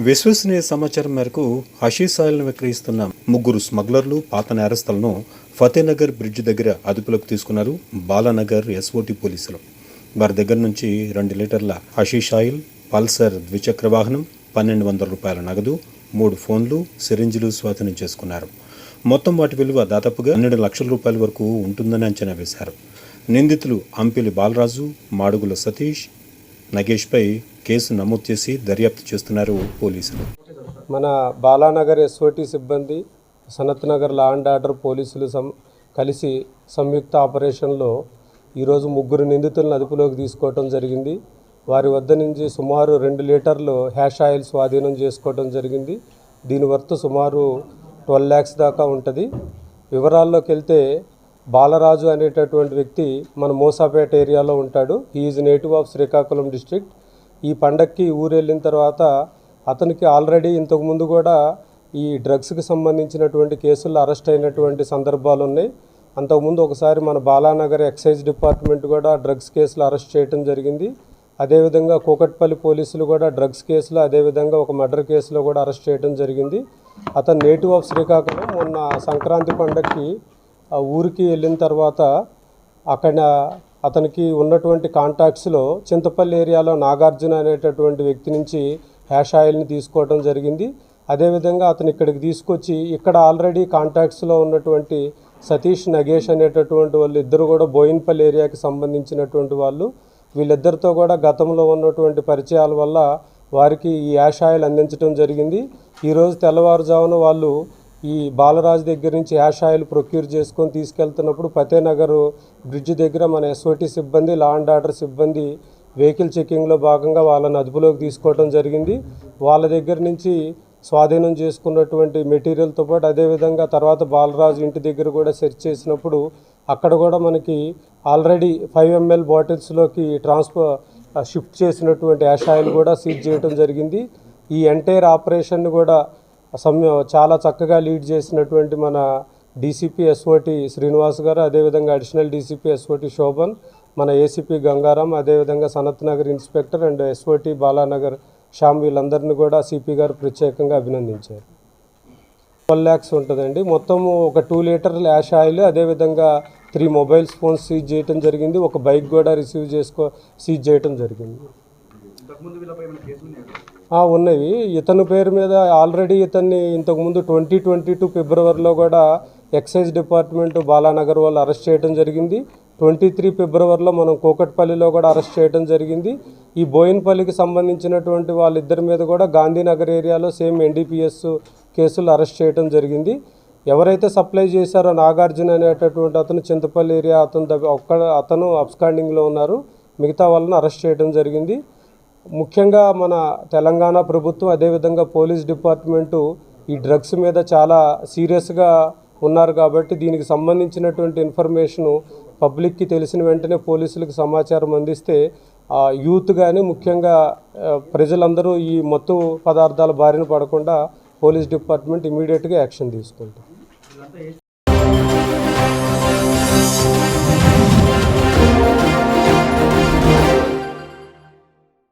విశ్వసనీయ సమాచారం మేరకు హషీష్ ఆయిల్ను విక్రయిస్తున్న ముగ్గురు స్మగ్లర్లు పాత నేరస్తులను ఫతేనగర్ బ్రిడ్జ్ దగ్గర అదుపులోకి తీసుకున్నారు బాలానగర్ ఎస్ఓటి పోలీసులు. వారి దగ్గర నుంచి రెండు లీటర్ల హషీష్ ఆయిల్ పల్సర్ ద్విచక్ర వాహనం పన్నెండు వందల రూపాయల నగదు మూడు ఫోన్లు సిరింజిలు స్వాధీనం చేసుకున్నారు. మొత్తం వాటి విలువ దాదాపుగా పన్నెండు లక్షల రూపాయల వరకు ఉంటుందని అంచనా వేశారు. నిందితులు అంపిలి బాలరాజు మాడుగుల సతీష్ నగేష్పై కేసు నమోదు చేసి దర్యాప్తు చేస్తున్నారు పోలీసులు. మన బాలానగర్ ఎస్ఓటి సిబ్బంది Sanath Nagar law and order పోలీసులు సం కలిసి సంయుక్త ఆపరేషన్లో ఈరోజు ముగ్గురు నిందితులను అదుపులోకి తీసుకోవటం జరిగింది. వారి వద్ద నుంచి సుమారు రెండు లీటర్లు హ్యాష్ ఆయిల్ స్వాధీనం చేసుకోవటం జరిగింది. దీని వర్త్ సుమారు ట్వెల్వ్ ల్యాక్స్ దాకా ఉంటుంది. వివరాల్లోకి వెళ్తే బాలరాజు అనేటటువంటి వ్యక్తి మన మోసాపేట ఏరియాలో ఉంటాడు. Is native of Srikakulam district ఈ పండక్కి ఊరెళ్ళిన తర్వాత అతనికి ఆల్రెడీ ఇంతకుముందు కూడా ఈ డ్రగ్స్కి సంబంధించినటువంటి కేసులు అరెస్ట్ అయినటువంటి సందర్భాలు ఉన్నాయి. అంతకుముందు ఒకసారి మన బాలానగర్ ఎక్సైజ్ డిపార్ట్మెంట్ కూడా డ్రగ్స్ కేసులు అరెస్ట్ చేయడం జరిగింది. అదేవిధంగా కూకట్పల్లి పోలీసులు కూడా డ్రగ్స్ కేసులో అదేవిధంగా ఒక మర్డర్ కేసులో కూడా అరెస్ట్ చేయడం జరిగింది. అతను నేటివ్ ఆఫ్ శ్రీకాకుళం. మొన్న సంక్రాంతి పండగకి ఆ ఊరికి వెళ్ళిన తర్వాత అక్కడ అతనికి ఉన్నటువంటి కాంటాక్ట్స్లో చింతపల్లి ఏరియాలో నాగార్జున అనేటటువంటి వ్యక్తి నుంచి హ్యాష్ ఆయిల్ని తీసుకోవడం జరిగింది. అదేవిధంగా అతను ఇక్కడికి తీసుకొచ్చి ఇక్కడ ఆల్రెడీ కాంటాక్ట్స్లో ఉన్నటువంటి సతీష్ నగేష్ అనేటటువంటి వాళ్ళు ఇద్దరు కూడా బోయిన్పల్లి ఏరియాకి సంబంధించినటువంటి వాళ్ళు. వీళ్ళిద్దరితో కూడా గతంలో ఉన్నటువంటి పరిచయాల వల్ల వారికి ఈ యాష్ ఆయిల్ అందించడం జరిగింది. ఈరోజు తెల్లవారుజామున వాళ్ళు ఈ బాలరాజు దగ్గర నుంచి యాష్ ఆయిల్ ప్రొక్యూర్ చేసుకొని తీసుకెళ్తున్నప్పుడు ఫతేనగర్ బ్రిడ్జ్ దగ్గర మన ఎస్ఓటి సిబ్బంది లా అండ్ ఆర్డర్ సిబ్బంది వెహికల్ చెకింగ్లో భాగంగా వాళ్ళని అదుపులోకి తీసుకోవడం జరిగింది. వాళ్ళ దగ్గర నుంచి స్వాధీనం చేసుకున్నటువంటి మెటీరియల్తో పాటు అదేవిధంగా తర్వాత బాలరాజు ఇంటి దగ్గర కూడా సెర్చ్ చేసినప్పుడు అక్కడ కూడా మనకి ఆల్రెడీ ఫైవ్ ఎంఎల్ బాటిల్స్లోకి ట్రాన్స్ఫర్ షిఫ్ట్ చేసినటువంటి యాష్ ఆయిల్ కూడా సీజ్ చేయడం జరిగింది. ఈ ఎంటైర్ ఆపరేషన్ కూడా సమ్య చాలా చక్కగా లీడ్ చేసినటువంటి మన డీసీపీ ఎస్ఓటి శ్రీనివాస్ గారు అదేవిధంగా అడిషనల్ డీసీపీ ఎస్ఓటి శోభన్ మన ఏసీపీ గంగారాం అదేవిధంగా Sanath Nagar inspector and SOT Balanagar Shyam వీళ్ళందరినీ కూడా సిపి గారు ప్రత్యేకంగా అభినందించారు. ట్వెల్వ్ ల్యాక్స్ ఉంటుందండి. మొత్తము ఒక టూ లీటర్ల యాష్ ఆయిల్ అదేవిధంగా త్రీ మొబైల్స్ ఫోన్స్ సీజ్ చేయటం జరిగింది. ఒక బైక్ కూడా రిసీవ్ చేసుకో సీజ్ చేయటం జరిగింది. ఉన్నవి. ఇతని పేరు మీద ఆల్రెడీ ఇతన్ని ఇంతకుముందు ట్వంటీ ట్వంటీ టూ ఫిబ్రవరిలో కూడా ఎక్సైజ్ డిపార్ట్మెంట్ బాలానగర్ వాళ్ళు అరెస్ట్ చేయడం జరిగింది. ట్వంటీ త్రీ ఫిబ్రవరిలో మనం కూకట్పల్లిలో కూడా అరెస్ట్ చేయడం జరిగింది. ఈ బోయిన్పల్లికి సంబంధించినటువంటి వాళ్ళిద్దరి మీద కూడా గాంధీనగర్ ఏరియాలో సేమ్ ఎన్డీపీఎస్ కేసులు అరెస్ట్ చేయడం జరిగింది. ఎవరైతే సప్లై చేశారో నాగార్జున అనేటటువంటి అతను చింతపల్లి ఏరియా అతను ఒక్క అతను అబ్స్కాండింగ్లో ఉన్నారు. మిగతా వాళ్ళని అరెస్ట్ చేయడం జరిగింది. ముఖ్యంగా మన తెలంగాణ ప్రభుత్వం అదేవిధంగా పోలీస్ డిపార్ట్మెంటు ఈ డ్రగ్స్ మీద చాలా సీరియస్గా ఉన్నారు కాబట్టి దీనికి సంబంధించినటువంటి ఇన్ఫర్మేషను పబ్లిక్కి తెలిసిన వెంటనే పోలీసులకు సమాచారం అందిస్తే యూత్ కానీ ముఖ్యంగా ప్రజలందరూ ఈ మత్తు పదార్థాల బారిన పడకుండా పోలీస్ డిపార్ట్మెంట్ ఇమీడియట్గా యాక్షన్ తీసుకుంటుంది.